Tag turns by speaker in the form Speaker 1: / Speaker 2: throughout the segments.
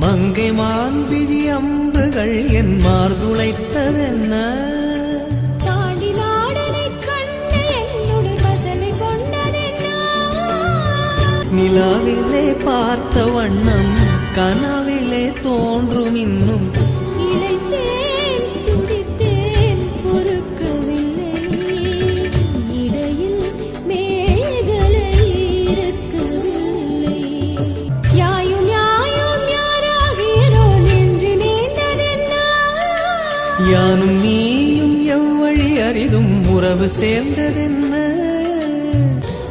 Speaker 1: மங்கை மான்பிழி அம்புகள் என் மார்துளைத்ததென்ன? நிலாவிலே பார்த்த வண்ணம் கனவிலே தோன்றும் இன்னும் யானும் நீயும் எவ்வழி அரிதும் உறவு சேர்ந்ததென்ன?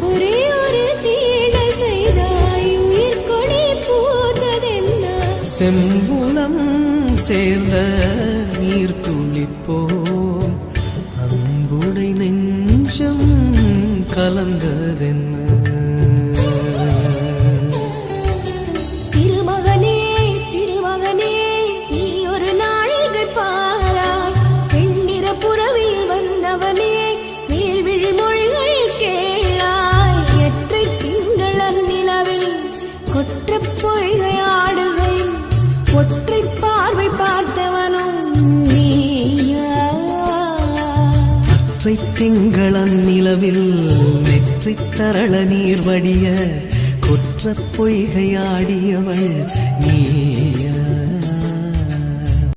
Speaker 2: ஒரே ஒரு தீழை செய்தாய் உயிர் கொடி பூத்ததென்ன?
Speaker 1: செம்புலம் சேர்ந்த நீர் துளிப்போம் அன்புடை நெஞ்சம் கலந்ததென்ன?
Speaker 2: திருமகனே திருமகனே நீ ஒரு நாழிகை பாராய் ஒற்றை பார்வை பார்த்தவனும் நீயா?
Speaker 1: திங்களன் நிலவில் நெற்றி தரள நீர் வடிய குற்ற பொய்கையாடியவள் நீ.